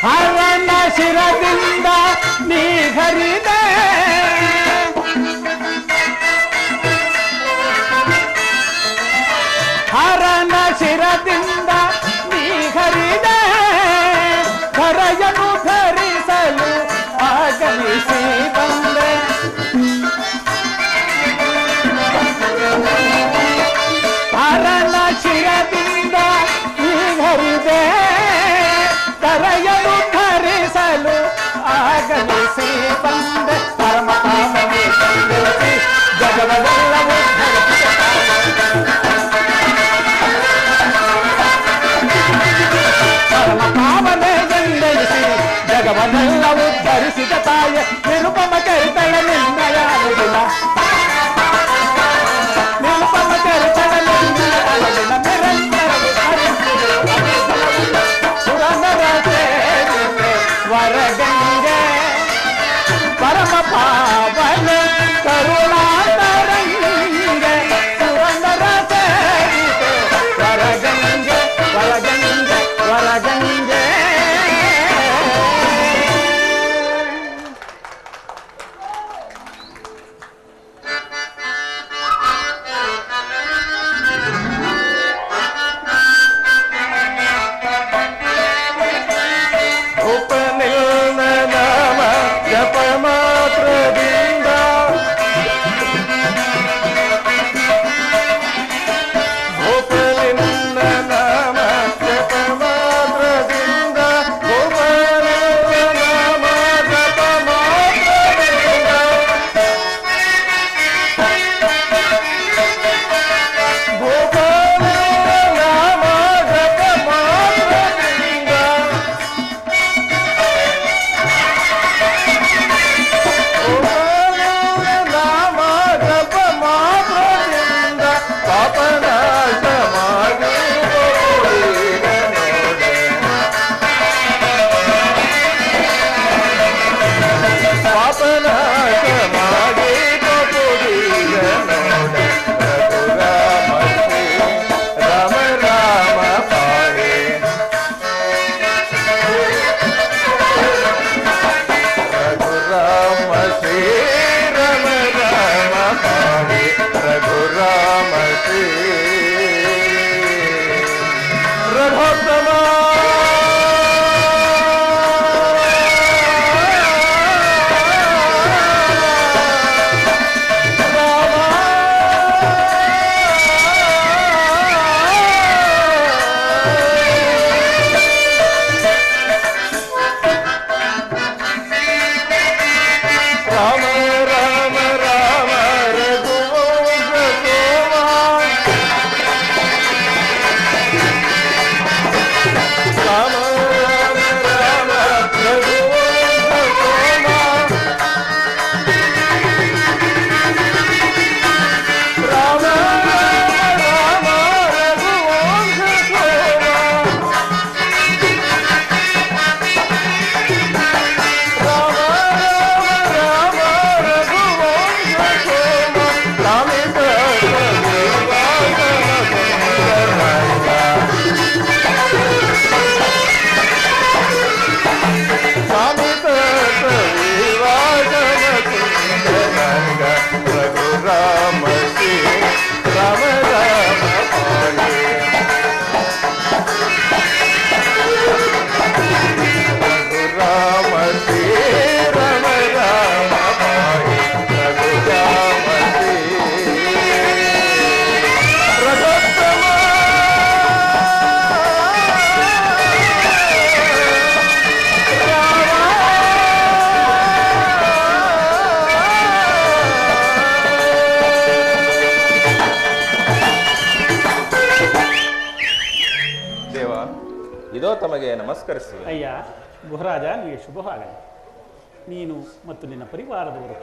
I. detalle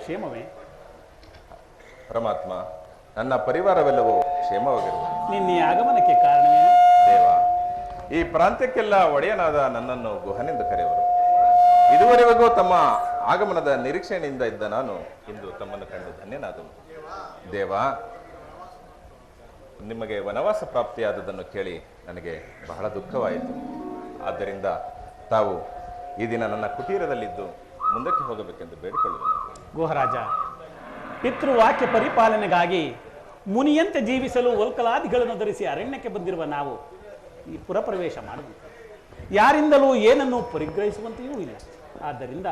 ಕ್ಷೇಮವೇ? ಪರಮಾತ್ಮ ನನ್ನ ಪರಿವಾರವೆಲ್ಲವೂ ಕ್ಷೇಮವಾಗಿರುವ ನಿನ್ನ ಆಗಮನಕ್ಕೆ ಕಾರಣವೇನು? ದೇವ ಈ ಪ್ರಾಂತ್ಯಕ್ಕೆಲ್ಲ ಒಡೆಯನಾದ ನನ್ನನ್ನು ಗುಹನೆಂದು ಕರೆಯುವರು. ಇದುವರೆಗೂ ತಮ್ಮ ಆಗಮನದ ನಿರೀಕ್ಷೆಯಿಂದ ಇದ್ದ ನಾನು ಇಂದು ತಮ್ಮನ್ನು ಕಂಡು ಧನ್ಯನಾದ ದೇವ ನಿಮಗೆ ವನವಾಸ ಪ್ರಾಪ್ತಿಯಾದದನ್ನು ಕೇಳಿ ನನಗೆ ಬಹಳ ದುಃಖವಾಯಿತು. ಆದ್ದರಿಂದ ತಾವು ಈ ದಿನ ನನ್ನ ಕುಟೀರದಲ್ಲಿದ್ದು ಮುಂದಕ್ಕೆ ಹೋಗಬೇಕೆಂದು ಬೇಡಿಕೊಳ್ಳುವೆ ಗುಹರಾಜ. ಪಿತೃವಾಕ್ಯ ಪರಿಪಾಲನೆಗಾಗಿ ಮುನಿಯಂತೆ ಜೀವಿಸಲು ಒಲ್ಕಲಾದಿಗಳನ್ನು ಧರಿಸಿ ಅರಣ್ಯಕ್ಕೆ ಬಂದಿರುವ ನಾವು ಈ ಪುರಪ್ರವೇಶ ಮಾಡುವಂತೆ ಯಾರಿಂದಲೂ ಏನನ್ನು ಪರಿಗ್ರಹಿಸುವಂತೆಯೂ ಇಲ್ಲ. ಆದ್ದರಿಂದ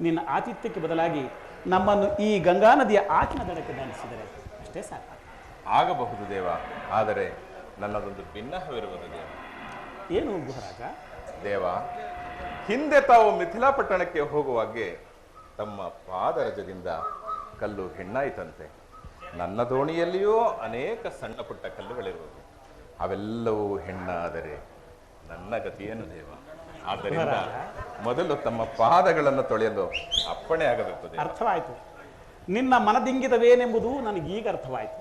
ನಿನ್ನ ಆತಿಥ್ಯಕ್ಕೆ ಬದಲಾಗಿ ನಮ್ಮನ್ನು ಈ ಗಂಗಾ ನದಿಯ ಆಚಿನ ದಡಕ್ಕೆ ದಾನಿಸಿದರೆ ಅಷ್ಟೇ ಸಾಕು. ಆಗಬಹುದು ದೇವ ಆದರೆ ನನ್ನದೊಂದು ಭಿನ್ನಹವಿರುವುದು ದೇವ. ಏನು ಗುಹರಾಜ? ದೇವ ಹಿಂದೆ ತಾವು ಮಿಥಿಲಾ ಪಟ್ಟಣಕ್ಕೆ ಹೋಗುವಾಗೆ ತಮ್ಮ ಪಾದರಜದಿಂದ ಕಲ್ಲು ಹೆಣ್ಣಾಯಿತಂತೆ. ನನ್ನ ದೋಣಿಯಲ್ಲಿಯೂ ಅನೇಕ ಸಣ್ಣ ಪುಟ್ಟ ಕಲ್ಲುಗಳಿರುವುದು. ಅವೆಲ್ಲವೂ ಹೆಣ್ಣಾದರೆ ನನ್ನ ಗತಿಯೇನು ದೇವ? ಆದ್ದರಿಂದ ಮೊದಲು ತಮ್ಮ ಪಾದಗಳನ್ನು ತೊಳೆಯಲು ಅಪ್ಪಣೆ ಆಗಬೇಕು ಅರ್ಥವಾಯಿತು. ನಿನ್ನ ಮನದಿಂಗಿತವೇನೆಂಬುದು ನನಗೀಗ ಅರ್ಥವಾಯಿತು.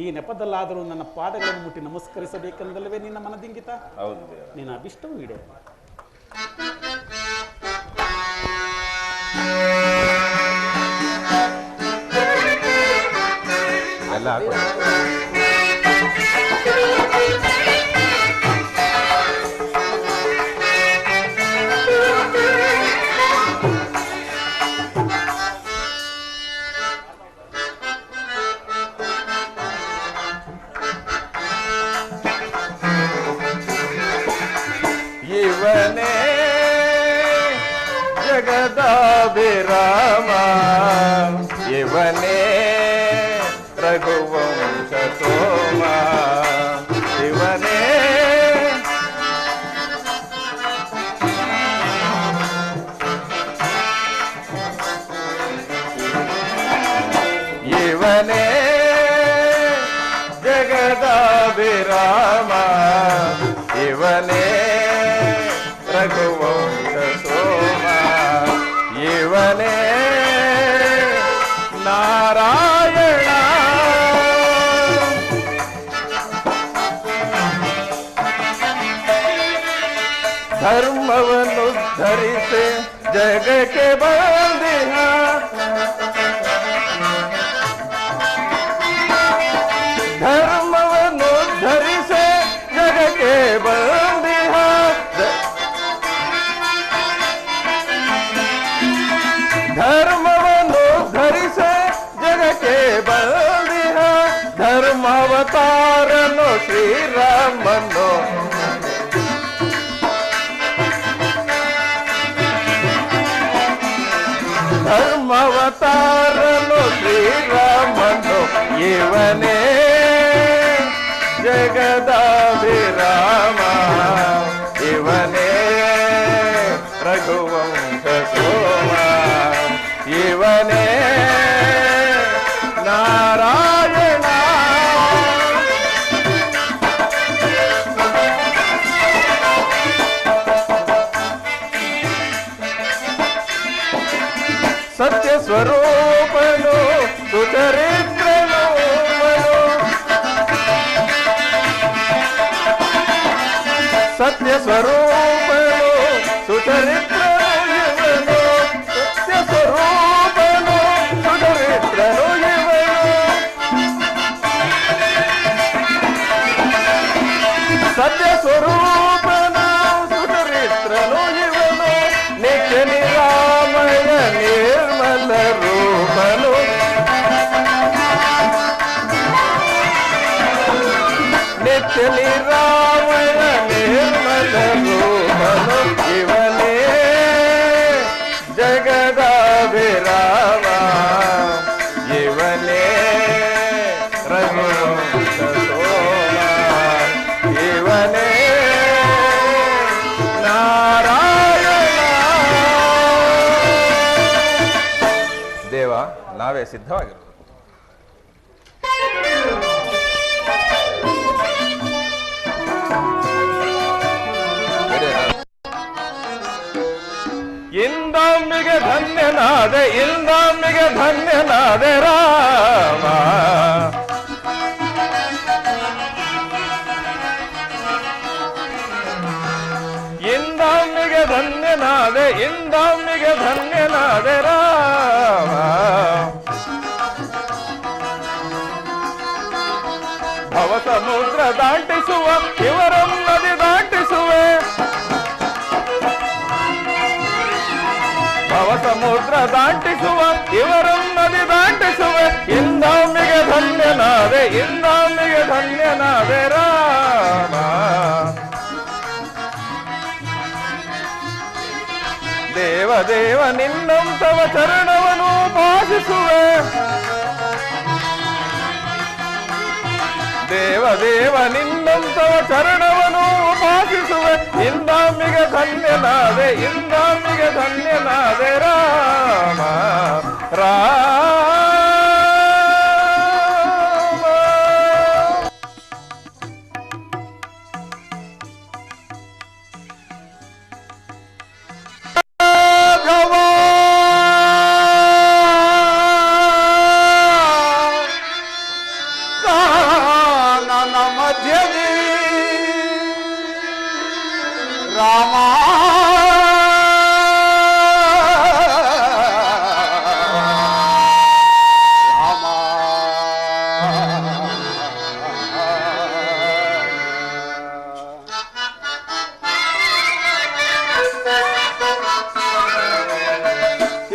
ಈ ನೆಪದಲ್ಲಾದರೂ ನನ್ನ ಪಾದಗಳನ್ನು ಮುಟ್ಟಿ ನಮಸ್ಕರಿಸಬೇಕೆಂದಲ್ಲವೇ ನಿನ್ನ ಮನದಿಂಗಿತ? ಹೌದು ನಿನ್ನ ಅಭಿಷ್ಟವೂ काला जीवने जगदा विरामा Raghavam धर्मवन से जग के बंदिया ये वने जगदा స్వరూపము సుచరిత్ర ನಾವೇ ಸಿದ್ಧವಾಗಿರೋದು ಇಂದೊಮ್ಮಿಗೆ ಧನ್ಯನಾದೆ ಇಂದೊಮ್ಮಿಗೆ ಧನ್ಯನಾದೆ ರಾಮ ಭವ ಸಮುದ್ರ ದಾಟಿಸುವ ಇವರನ್ನದಿ ದಾಟಿಸುವೆ. ಸಮುದ್ರ ದಾಟಿಸುವ ಇವರನ್ನದಿ ದಾಟಿಸುವ. ಇಂದಾಮಿಗೆ ಧನ್ಯನಾದೆ ಇಂದಾಮಿಗೆ ಧನ್ಯನಾದೆ ರಾಮ. ದೇವ ದೇವ, ನಿನ್ನಂತವ ಚರಣವನು ಭಾಷಿಸುವೆ ದೇವ ದೇವ ನಿನ್ನಂತವ ಚರಣವನು ಉಪಾಸಿಸುವೆ ಇಂದಾಮಿಗೆ ಧನ್ಯನಾದೆ ಇಂದಾಮಿಗೆ ಧನ್ಯನಾದೆ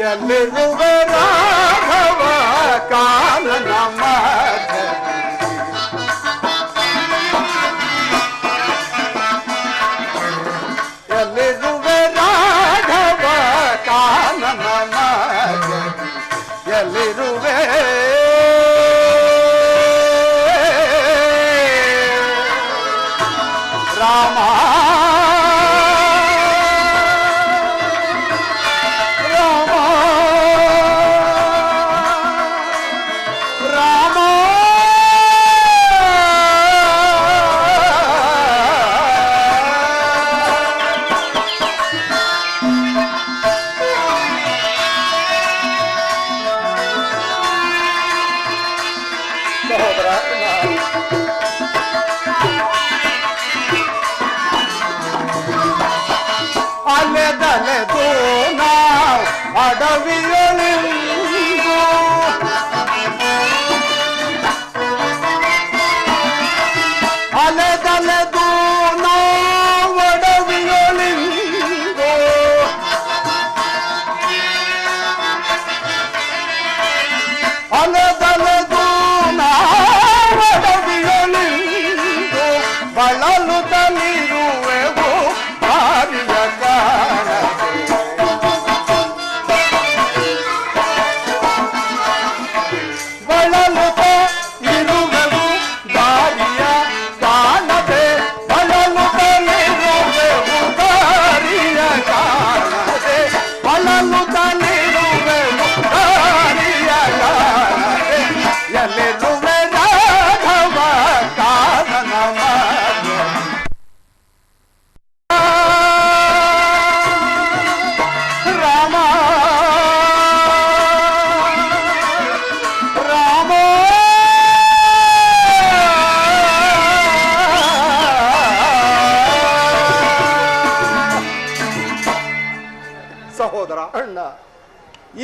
ಎಲ್ಲಿರುವೆ ರಾಘವ ಕಾನನ ಮಧ್ಯದಿ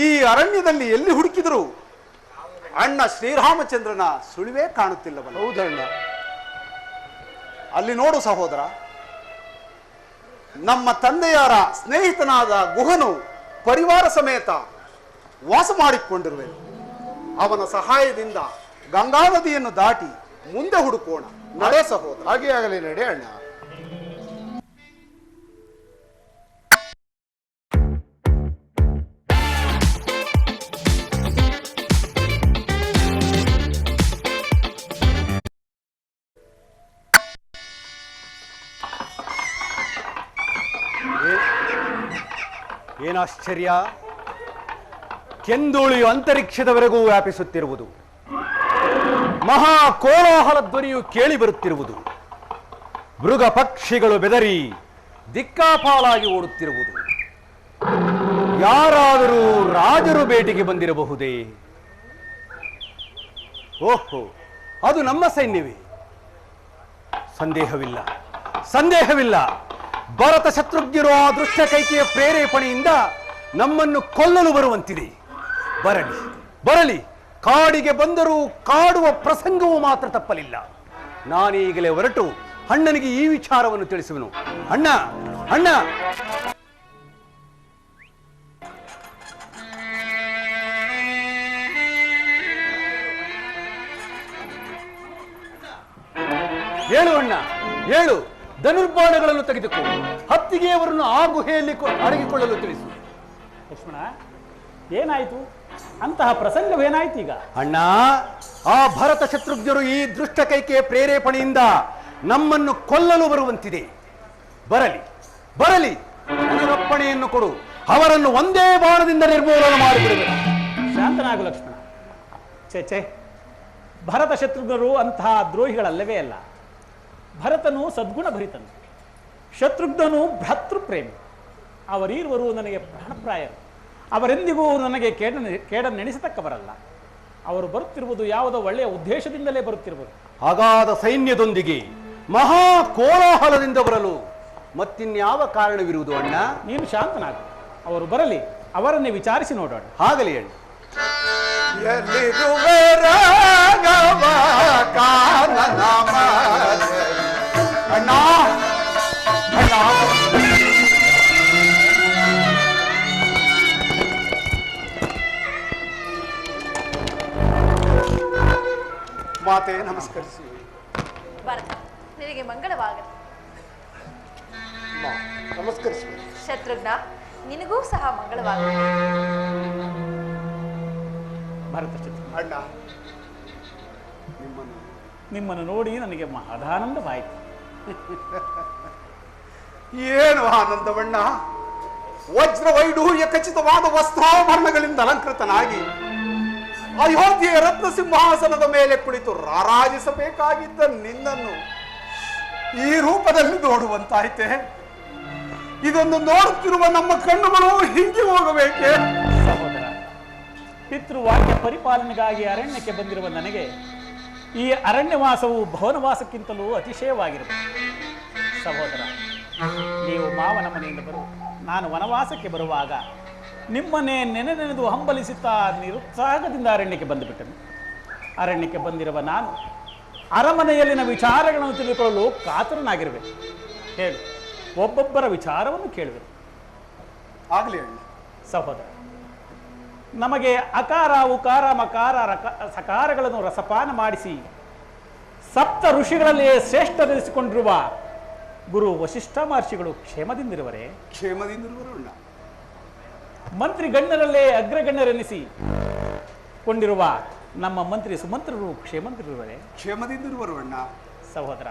ಈ ಅರಣ್ಯದಲ್ಲಿ ಎಲ್ಲಿ ಹುಡುಕಿದ್ರು? ಅಣ್ಣ ಶ್ರೀರಾಮಚಂದ್ರನ ಸುಳಿವೇ ಕಾಣುತ್ತಿಲ್ಲವಲ್ಲ. ಹೌದಣ್ಣ ಅಲ್ಲಿ ನೋಡು ಸಹೋದರ ನಮ್ಮ ತಂದೆಯಾರ ಸ್ನೇಹಿತನಾದ ಗುಹನು ಪರಿವಾರ ಸಮೇತ ವಾಸ ಮಾಡಿಕೊಂಡಿರುವೆನು. ಅವನ ಸಹಾಯದಿಂದ ಗಂಗಾ ನದಿಯನ್ನು ದಾಟಿ ಮುಂದೆ ಹುಡುಕೋಣ. ನಡೆ ಸಹೋದರ. ಹಾಗೆ ಆಗಲಿ ನಡೆ ಅಣ್ಣ. ಏನಾಶ್ಚರ್ಯ ಕೆಂದುಳಿಯು ಅಂತರಿಕ್ಷದವರೆಗೂ ವ್ಯಾಪಿಸುತ್ತಿರುವುದು. ಮಹಾ ಕೋಲಾಹಲ ಧ್ವನಿಯು ಕೇಳಿ ಬರುತ್ತಿರುವುದು. ಮೃಗ ಪಕ್ಷಿಗಳು ಬೆದರಿ ದಿಕ್ಕಾಪಾಲಾಗಿ ಓಡುತ್ತಿರುವುದು. ಯಾರಾದರೂ ರಾಜರು ಭೇಟಿಗೆ ಬಂದಿರಬಹುದೇ? ಓಹೋ, ಅದು ನಮ್ಮ ಸೈನ್ಯವೇ. ಸಂದೇಹವಿಲ್ಲ ಸಂದೇಹವಿಲ್ಲ. ಭಾರತ ಶತ್ರುಘ್ನಿರೋ ದೃಶ್ಯ ಕೈಕೆಯ ಪ್ರೇರೇಪಣೆಯಿಂದ ನಮ್ಮನ್ನು ಕೊಲ್ಲಲು ಬರುವಂತಿದೆ. ಬರಲಿ ಬರಲಿ. ಕಾಡಿಗೆ ಬಂದರೂ ಕಾಡುವ ಪ್ರಸಂಗವೂ ಮಾತ್ರ ತಪ್ಪಲಿಲ್ಲ. ನಾನೀಗಲೇ ಹೊರಟು ಅಣ್ಣನಿಗೆ ಈ ವಿಚಾರವನ್ನು ತಿಳಿಸುವನು. ಅಣ್ಣ ಅಣ್ಣ! ಹೇಳು ಅಣ್ಣ, ಹೇಳು! ಧನುರ್ಬಾಣಗಳನ್ನು ತೆಗೆದುಕೋ ಹತ್ತಿಗೆಯವರನ್ನು ಆ ಗುಹೆಯಲ್ಲಿ ಅಡಗಿಕೊಳ್ಳಲು ತಿಳಿಸು. ಲಕ್ಷ್ಮಣ ಏನಾಯಿತು? ಅಂತಹ ಪ್ರಸಂಗವೇನಾಯ್ತು ಈಗ? ಅಣ್ಣ ಆ ಭರತ ಶತ್ರುಘ್ನರು ಈ ದೃಷ್ಟ ಕೈಕೆಯ ಪ್ರೇರೇಪಣೆಯಿಂದ ನಮ್ಮನ್ನು ಕೊಲ್ಲಲು ಬರುವಂತಿದೆ. ಬರಲಿ ಬರಲಿ ನನಗಪ್ಪಣೆಯನ್ನು ಕೊಡು. ಅವರನ್ನು ಒಂದೇ ಬಾಣದಿಂದ ನಿರ್ಮೂಲನ ಮಾಡಿಬಿಡುವೆ ಶಾಂತನಾಗು ಲಕ್ಷ್ಮಣ. ಛೇ ಛೇ. ಭರತ ಶತ್ರುಘ್ನರು ಅಂತಹ ದ್ರೋಹಿಗಳಲ್ಲವೇ ಅಲ್ಲ. ಭರತನು ಸದ್ಗುಣ ಭರಿತನು. ಶತ್ರುಘ್ನನು ಭ್ರಾತೃಪ್ರೇಮಿ. ಅವರೀರ್ವರು ನನಗೆ ಪ್ರಾಣಪ್ರಾಯರು. ಅವರೆಂದಿಗೂ ನನಗೆ ಕೇಡ ಕೇಡನ್ನೆಣಿಸತಕ್ಕವರಲ್ಲ. ಅವರು ಬರುತ್ತಿರುವುದು ಯಾವುದೋ ಒಳ್ಳೆಯ ಉದ್ದೇಶದಿಂದಲೇ ಬರುತ್ತಿರುವುದು. ಹಾಗಾದ ಸೈನ್ಯದೊಂದಿಗೆ ಮಹಾ ಕೋಲಾಹಲದಿಂದ ಬರಲು ಮತ್ತಿನ್ಯಾವ ಕಾರಣವಿರುವುದು ಅಣ್ಣ? ನೀನು ಶಾಂತನಾಗ. ಅವರು ಬರಲಿ ಅವರನ್ನೇ ವಿಚಾರಿಸಿ ನೋಡೋಣ. ಹಾಗಲಿ ಹೇಳಿ ಎಲ್ಲಿರುವೆ ರಾಘವ ಕಾನನ ಮಾತೆ. ಅಣ್ಣ ಅಣ್ಣ. ಮಾತೆ ನಮಸ್ಕರಿಸಿ. ಭರತ ನಿನಗೆ ಮಂಗಳವಾಗಲಿ. ನಮಸ್ಕರಿಸಿ. ಶತ್ರುಘ್ನ ನಿನಗೂ ಸಹ ಮಂಗಳವಾಗಲಿ. ಭರತ ಶತ್ರುಘ್ನ ಅಣ್ಣ ನಿಮ್ಮನ್ನು. ನಿಮ್ಮನ್ನು ನೋಡಿ ನನಗೆ ಮಹದಾನಂದವಾಯಿತು. ಏನು ಆನಂದವಣ್ಣ? ವಜ್ರ ವೈಡೂರ್ಯ ಖಚಿತವಾದ ವಸ್ತ್ರಾಭರಣಗಳಿಂದ ಅಲಂಕೃತನಾಗಿ ಅಯೋಧ್ಯೆಯ ರತ್ನ ಸಿಂಹಾಸನದ ಮೇಲೆ ಕುಳಿತು ರಾರಾಜಿಸಬೇಕಾಗಿದ್ದ ನಿನ್ನನ್ನು ಈ ರೂಪದಲ್ಲಿ ನೋಡುವಂತಾಯ್ತೆ? ಇದನ್ನು ನೋಡುತ್ತಿರುವ ನಮ್ಮ ಕಣ್ಣುಗಳು ಹಿಂಗಿ ಹೋಗಬೇಕೆ? ಸಹೋದರ ಪಿತೃವಾಕ್ಯ ಪರಿಪಾಲನೆಗಾಗಿ ಅರಣ್ಯಕ್ಕೆ ಬಂದಿರುವ ನನಗೆ ಈ ಅರಣ್ಯವಾಸವು ಭವನವಾಸಕ್ಕಿಂತಲೂ ಅತಿಶಯವಾಗಿರುತ್ತೆ ಸಹೋದರ ನೀವು ಮಾವನ ಮನೆಯಿಂದ ಬರು. ನಾನು ವನವಾಸಕ್ಕೆ ಬರುವಾಗ ನಿಮ್ಮನೆ ನೆನೆ ನೆನೆದು ಹಂಬಲಿಸುತ್ತಾ ನಿರುತ್ಸಾಹದಿಂದ ಅರಣ್ಯಕ್ಕೆ ಬಂದುಬಿಟ್ಟನು. ಅರಣ್ಯಕ್ಕೆ ಬಂದಿರುವ ನಾನು ಅರಮನೆಯಲ್ಲಿನ ವಿಚಾರಗಳನ್ನು ತಿಳಿದುಕೊಳ್ಳಲು ಕಾತರನಾಗಿರುವೆ. ಹೇಳು ಒಬ್ಬೊಬ್ಬರ ವಿಚಾರವನ್ನು ಕೇಳುವೆ ಆಗಲಿ ಸಹೋದರ ನಮಗೆ ಅಕಾರ ಉಕಾರ ಮಕಾರ ರಕ ಸಕಾರಗಳನ್ನು ರಸಪಾನ ಮಾಡಿಸಿ ಸಪ್ತ ಋಷಿಗಳಲ್ಲಿ ಶ್ರೇಷ್ಠರಿಸಿಕೊಂಡಿರುವ ಗುರು ವಶಿಷ್ಠ ಮಹರ್ಷಿಗಳು ಕ್ಷೇಮದಿಂದಿರುವರೆ. ಕ್ಷೇಮದಿಂದಿರುವರು ಅಣ್ಣ ಮಂತ್ರಿ ಗಣ್ಯರಲ್ಲೇ ಅಗ್ರಗಣ್ಯರೆನಿಸಿ ಕೊಂಡಿರುವ ನಮ್ಮ ಮಂತ್ರಿ ಸುಮಂತ್ರರು ಕ್ಷೇಮದಿಂದಿರುವರೆ. ಕ್ಷೇಮದಿಂದಿರುವರು ಅಣ್ಣ ಸಹೋದರ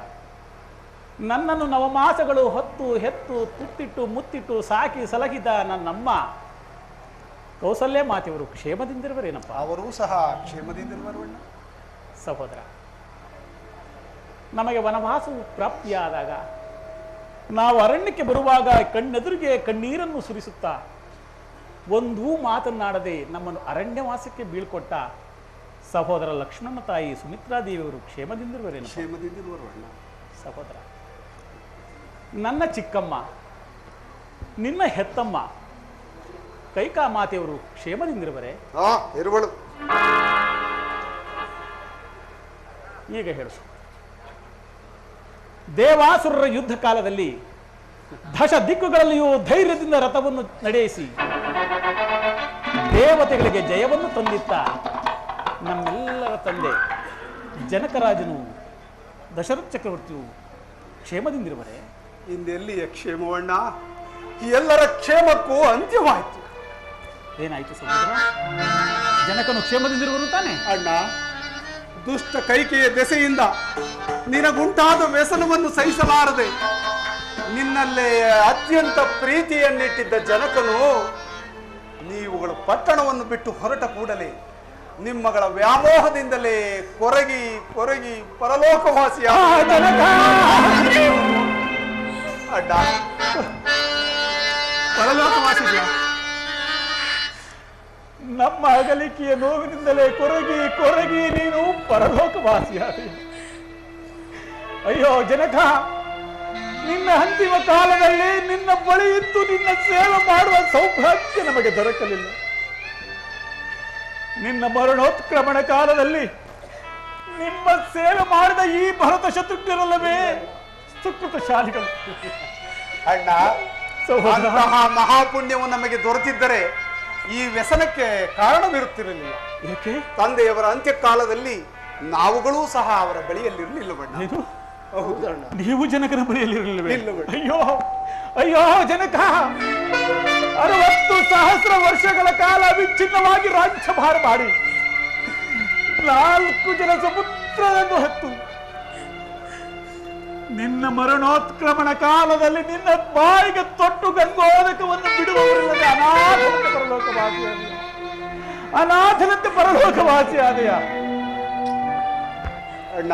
ನನ್ನನ್ನು ನವಮಾಸಗಳು ಹೊತ್ತು ಹೆತ್ತು ತುತ್ತಿಟ್ಟು ಮುತ್ತಿಟ್ಟು ಸಾಕಿ ಸಲಹಿದ ನನ್ನಮ್ಮ ಕೌಸಲ್ಯ ಮಾತಿಯವರು ಕ್ಷೇಮದಿಂದಿರುವರೇನಪ್ಪ ಅವರೂ ಸಹ ಕ್ಷೇಮದಿಂದಿರುವರು ಸಹೋದರ ನಮಗೆ ವನವಾಸವು ಪ್ರಾಪ್ತಿಯಾದಾಗ ನಾವು ಅರಣ್ಯಕ್ಕೆ ಬರುವಾಗ ಕಣ್ಣೆದುರಿಗೆ ಕಣ್ಣೀರನ್ನು ಸುರಿಸುತ್ತಾ ಒಂದೂ ಮಾತನ್ನಾಡದೆ ನಮ್ಮನ್ನು ಅರಣ್ಯವಾಸಕ್ಕೆ ಬೀಳ್ಕೊಟ್ಟ ಸಹೋದರ ಲಕ್ಷ್ಮಣ ತಾಯಿ ಸುಮಿತ್ರಾದೇವಿಯವರು ಕ್ಷೇಮದಿಂದಿರುವರೇನು ಕ್ಷೇಮದಿಂದಿರುವರು ಅಣ್ಣ ಸಹೋದರ ನನ್ನ ಚಿಕ್ಕಮ್ಮ ನಿನ್ನ ಹೆತ್ತಮ್ಮ ಕೈಕಾ ಮಾತೆಯವರು ಕ್ಷೇಮದಿಂದಿರುವರೆ ಇರುವಳು. ಈಗ ಹೇಳು. ದೇವಾಸುರರ ಯುದ್ಧ ಕಾಲದಲ್ಲಿ ದಶ ದಿಕ್ಕುಗಳಲ್ಲಿಯೂ ಧೈರ್ಯದಿಂದ ರಥವನ್ನು ನಡೆಯಿಸಿ ದೇವತೆಗಳಿಗೆ ಜಯವನ್ನು ತಂದಿತ್ತ ನಮ್ಮೆಲ್ಲರ ತಂದೆ ಜನಕರಾಜನು ದಶರಥ ಚಕ್ರವರ್ತಿಯು ಕ್ಷೇಮದಿಂದಿರುವರೆ? ಇಂದೆಲ್ಲಿಯ ಕ್ಷೇಮವಣ್ಣ? ಎಲ್ಲರ ಕ್ಷೇಮಕ್ಕೂ ಅಂತ್ಯವಾಯಿತು. ಏನಾಯಿತು ಸಮುದ್ರ ಜನಕನು ಕ್ಷೇಮದಿಂದಿರುವರು ತಾನೆ? ಅಣ್ಣ ದುಷ್ಟ ಕೈಕೆಯ ದೆಸೆಯಿಂದ ನಿನಗುಂಟಾದ ವ್ಯಸನವನ್ನು ಸಹಿಸಲಾರದೆ ನಿನ್ನಲ್ಲೇ ಅತ್ಯಂತ ಪ್ರೀತಿಯನ್ನಿಟ್ಟಿದ್ದ ಜನಕನು ನೀವುಗಳು ಪಟ್ಟಣವನ್ನು ಬಿಟ್ಟು ಹೊರಟ ಕೂಡಲೇ ನಿಮ್ಮಗಳ ವ್ಯಾಮೋಹದಿಂದಲೇ ಕೊರಗಿ ಕೊರಗಿ ಪರಲೋಕವಾಸಿಯ ಅಡ್ಡ ಪರಲೋಕವಾಸಿಯ ನಮ್ಮ ಅಗಲಿಕೆಯ ನೋವಿನಿಂದಲೇ ಕೊರಗಿ ಕೊರಗಿ ನೀನು ಪರಲೋಕವಾಸಿಯಾದೆ. ಅಯ್ಯೋ ಜನಕ ನಿನ್ನ ಅಂತಿಮ ಕಾಲದಲ್ಲಿ ನಿನ್ನ ಬಳಿ ಇದ್ದು ನಿನ್ನ ಸೇವೆ ಮಾಡುವ ಸೌಭಾಗ್ಯ ನಮಗೆ ದೊರಕಲಿಲ್ಲ. ನಿನ್ನ ಮರಣೋತ್ಕ್ರಮಣ ಕಾಲದಲ್ಲಿ ನಿಮ್ಮ ಸೇವೆ ಮಾಡಿದ ಈ ಭರತ ಶತ್ರುಘ್ನರಲ್ಲವೇ ಸುಕೃತಶಾಲಿಗಳು. ಅಣ್ಣ ಸಹೋದರ. ಅಂತಹ ಮಹಾಪುಣ್ಯವು ನಮಗೆ ದೊರೆತಿದ್ದರೆ ಈ ವ್ಯಸನಕ್ಕೆ ಕಾರಣವಿರುತ್ತಿರಲಿಲ್ಲ. ಏಕೆ ತಂದೆಯವರ ಅಂತ್ಯಕಾಲದಲ್ಲಿ ನಾವುಗಳೂ ಸಹ ಅವರ ಬಳಿಯಲ್ಲಿರಲಿಲ್ಲವಣ್ಣ ಏನು? ಹೌದಣ್ಣ ನೀವು ಜನಕನ ಬಳಿಯಲ್ಲಿರಲಿಲ್ಲ. ಅಯ್ಯೋ ಅಯ್ಯೋ ಜನಕ! ಅರವತ್ತು ಸಹಸ್ರ ವರ್ಷಗಳ ಕಾಲ ವಿಚ್ಛಿನ್ನವಾಗಿ ರಾಜ್ಯಭಾರ ಮಾಡಿ ನಾಲ್ಕು ಜನ ಸಮುದ್ರವನ್ನು ಹತ್ತು ನಿನ್ನ ಮರಣೋತ್ಕ್ರಮಣ ಕಾಲದಲ್ಲಿ ನಿನ್ನ ಬಾಯಿಗೆ ತೊಟ್ಟು ಗಂಗೋದಕವನ್ನು ಬಿಡುವವರಿಲ್ಲದೆ ಅನಾಥನಂತೆ ಪರಲೋಕವಾಸಿಯಾದೆಯ ಅನಾಥನಂತೆ ಪರಲೋಕವಾಸಿಯಾದೆಯ ಅಣ್ಣ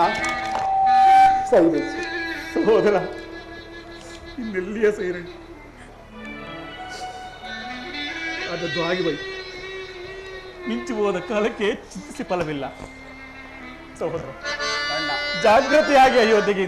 ಸಹೋದರ, ಇನ್ನೆಲ್ಲಿಯ ಸೇರಿ? ಅದದ್ದು ಆಗಿ ಬೈ ಮಿಂಚು ಹೋದ ಕಾಲಕ್ಕೆ ಚಿಂತಿಸಿ ಫಲವಿಲ್ಲ. ಸಹೋದರ ಜಾಗೃತಿಯಾಗಿ ಅಯೋಧ್ಯೆಗೆ